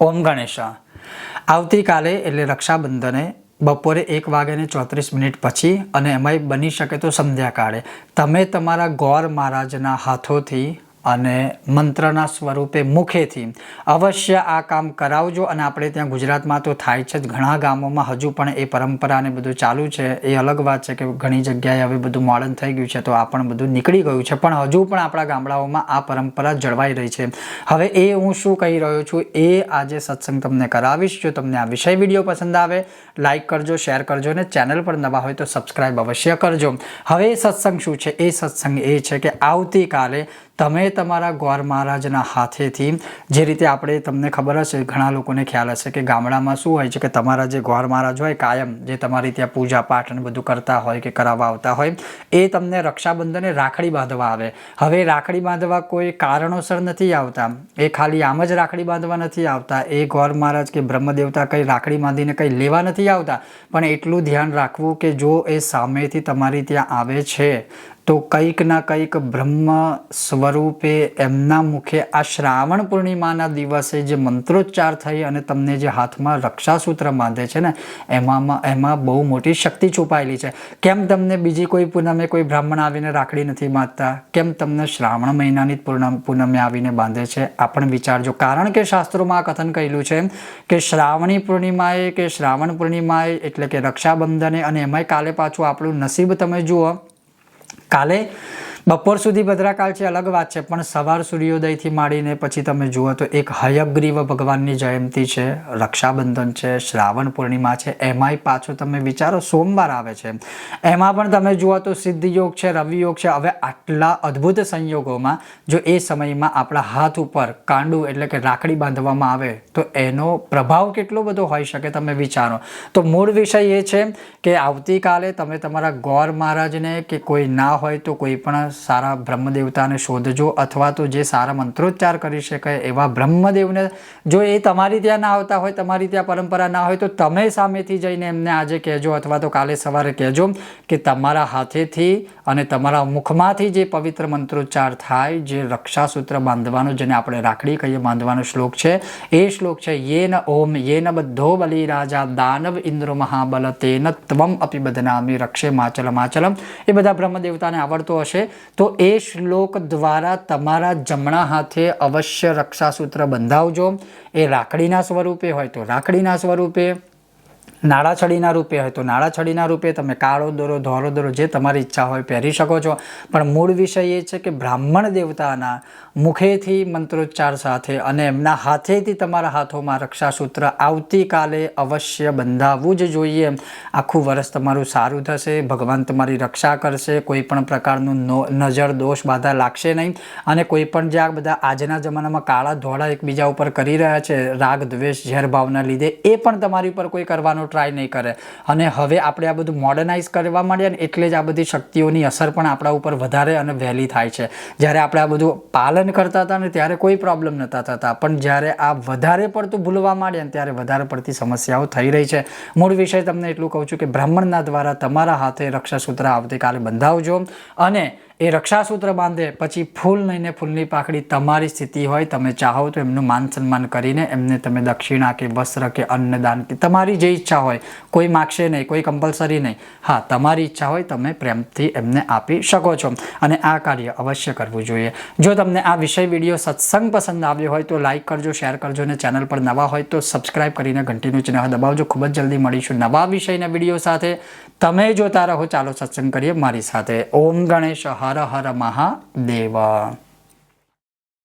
ઓમ ગણેશ. આવતીકાલે એટલે રક્ષાબંધને બપોરે એક વાગ્યાને ચોત્રીસ મિનિટ પછી અને એમાંય બની શકે તો સંધ્યાકાળે. તમે તમારા ગોર મહારાજના હાથોથી અને મંત્રના સ્વરૂપે મુખેથી. અવશ્ય આ કામ કરાવજો અને આપણે ત્યાં ગુજરાતમાં તો થાય છે જ. ઘણા ગામોમાં હજુ પણ એ પરંપરા ને બધું ચાલુ છે. એ અલગ વાત છે કે ઘણી જગ્યાએ હવે બધું મોડર્ન થઈ ગયું છે તો આ પણ બધું નીકળી ગયું છે. પણ હજુ પણ આપણા ગામડાઓમાં આ પરંપરા જળવાઈ રહી છે. હવે એ હું શું કહી રહ્યો છું એ આજે સત્સંગ તમને કરાવીશ. જો તમને આ વિષય વીડિયો પસંદ આવે લાઇક કરજો, શેર કરજો અને ચેનલ પર નવા હોય તો સબસ્ક્રાઈબ અવશ્ય કરજો. હવે સત્સંગ શું છે? એ સત્સંગ એ છે કે આવતીકાલે તમે તમારા ગોર મહારાજના હાથેથી. જે રીતે આપણે તમને ખબર હશે, ઘણા લોકોને ખ્યાલ હશે કે ગામડામાં શું હોય છે કે તમારા જે ગોર મહારાજ હોય, કાયમ જે તમારી ત્યાં પૂજા પાઠ અને બધું કરતા હોય કે કરાવવા આવતા હોય, એ તમને રક્ષાબંધને રાખડી બાંધવા આવે. હવે રાખડી બાંધવા કોઈ કારણોસર નથી આવતા. એ ખાલી આમ જ રાખડી બાંધવા નથી આવતા. એ ગોર મહારાજ કે બ્રહ્મદેવતા કંઈ રાખડી બાંધીને કંઈ લેવા નથી આવતા. પણ એટલું ધ્યાન રાખવું કે જો એ સામેથી તમારી ત્યાં આવે છે તો કંઈક ના કંઈક બ્રહ્મ સ્વરૂપે એમના મુખે આ શ્રાવણ પૂર્ણિમાના દિવસે જે મંત્રોચ્ચાર થઈ અને તમને જે હાથમાં રક્ષાસૂત્ર બાંધે છે ને, એમાં એમાં બહુ મોટી શક્તિ છુપાયેલી છે. કેમ તમને બીજી કોઈ પૂનમે કોઈ બ્રાહ્મણ આવીને રાખડી નથી બાંધતા? કેમ તમને શ્રાવણ મહિનાની પૂર્ણમ પૂનમે આવીને બાંધે છે? આ પણ વિચારજો. કારણ કે શાસ્ત્રોમાં આ કથન કહેલું છે કે શ્રાવણી પૂર્ણિમાએ કે શ્રાવણ પૂર્ણિમાએ એટલે કે રક્ષાબંધને અને એમાંય કાલે પાછું આપણું નસીબ તમે જુઓ કાલે બપોર સુધી ભદ્રાકાળ છે, અલગ વાત છે, પણ સવાર સૂર્યોદયથી માંડીને પછી તમે જુઓ તો એક હયગ્રીવ ભગવાનની જયંતી છે, રક્ષાબંધન છે, શ્રાવણ પૂર્ણિમા છે, એમાંય પાછો તમે વિચારો સોમવાર આવે છે. એમાં પણ તમે જુઓ તો સિદ્ધ યોગ છે રવિ યોગ છે, હવે આટલા અદ્ભુત સંયોગોમાં જો એ સમયમાં આપણા હાથ ઉપર કાંડું એટલે કે રાખડી બાંધવામાં આવે, તો એનો પ્રભાવ કેટલો બધો હોઈ શકે તમે વિચારો. તો મૂળ વિષય એ છે કે આવતીકાલે તમે તમારા ગોર મહારાજને કે કોઈ ના હોય તો કોઈ પણ સારા બ્રહ્મદેવતાને શોધજો અથવા તો જે સારા મંત્રોચ્ચાર કરી શકે એવા બ્રહ્મદેવને. જો એ તમારી ત્યાં ના આવતા હોય, તમારી ત્યાં પરંપરા ના હોય, તો તમે સામેથી જઈને એમને આજે કહેજો અથવા તો કાલે સવારે કહેજો કે તમારા હાથેથી અને તમારા મુખમાંથી જે પવિત્ર મંત્રોચ્ચાર થાય, જે રક્ષાસૂત્ર બાંધવાનો જેને આપણે રાખડી કહીએ, બાંધવાનો શ્લોક છે, એ શ્લોક છે, યેન ઓમ યેન બધો બલી રાજા દાનવ ઇન્દ્રો મહાબલ તેન ત્વમ અપી બદનામી રક્ષે માચલમ આચલમ. એ બધા બ્રહ્મદેવતાને આવડતો હશે. તો એ શ્લોક દ્વારા તમારા જમણા હાથે અવશ્ય રક્ષાસૂત્ર બંધાવજો. એ રાખડીના સ્વરૂપે હોય તો રાખડીના સ્વરૂપે. નાળાછડીના રૂપે હોય તો નાળાછડીના રૂપે તમે કાળો, દોરો, ધોરો, દોરો જે તમારી ઈચ્છા હોય પહેરી શકો છો. પણ મૂળ વિષય એ છે કે બ્રાહ્મણ દેવતાના મુખેથી મંત્રોચ્ચાર સાથે અને એમના હાથેથી તમારા હાથોમાં રક્ષાસૂત્ર આવતીકાલે અવશ્ય બંધાવવું જ જોઈએ. આખું વર્ષ તમારું સારું થશે, ભગવાન તમારી રક્ષા કરશે, કોઈ પણ પ્રકારનું નજર, દોષ, બાધા લાગશે નહીં. અને કોઈ પણ જે આ બધા આજના જમાનામાં કાળા ધોળા એકબીજા ઉપર કરી રહ્યા છે, રાગ, દ્વેષ ઝેર ભાવના લીધે, એ પણ તમારી ઉપર કોઈ કરવાનો ટ્રાય નહીં કરે. અને હવે આપણે આ બધું મોડર્નાઇઝ કરવા માંડ્યા ને એટલે જ આ બધી શક્તિઓની અસર પણ આપણા ઉપર વધારે અને વહેલી થાય છે. જ્યારે આપણે આ બધું પાલન કરતા હતા ને ત્યારે કોઈ પ્રોબ્લેમ નહોતા થતા. પણ જ્યારે આ વધારે પડતું ભૂલવા માંડ્યા ને ત્યારે વધારે પડતી સમસ્યાઓ થઈ રહી છે. મૂળ વિષય તમને એટલું કહું છું કે બ્રાહ્મણના દ્વારા તમારા હાથે રક્ષાસૂત્ર આવતીકાલે બંધાવજો. અને એ રક્ષાસૂત્ર બાંધે, પછી ફૂલ નહીં ને ફૂલની પાખડી તમારી સ્થિતિ હોય, તમે ચાહો તો એમનું માન સન્માન કરીને એમને તમે દક્ષિણા કે વસ્ત્ર કે અન્નદાન કે તમારી જે ઈચ્છા હોય, કોઈ માગશે નહીં, કોઈ કમ્પલસરી નહીં. હા, તમારી ઈચ્છા હોય તમે પ્રેમથી એમને આપી શકો છો. અને આ કાર્ય અવશ્ય કરવું જોઈએ. જો તમને આ વિષય વીડિયો સત્સંગ પસંદ આવ્યો હોય તો લાઈક કરજો શેર કરજો અને ચેનલ પર નવા હોય તો સબસ્ક્રાઇબ કરીને ઘંટીનું ચિહ્ન દબાવજો. ખૂબ જ જલ્દી મળીશું નવા વિષયના વીડિયો સાથે. તમે જોતા રહો, ચાલો સત્સંગ કરીએ મારી સાથે. ઓમ ગણેશ. હર હર મહાદેવ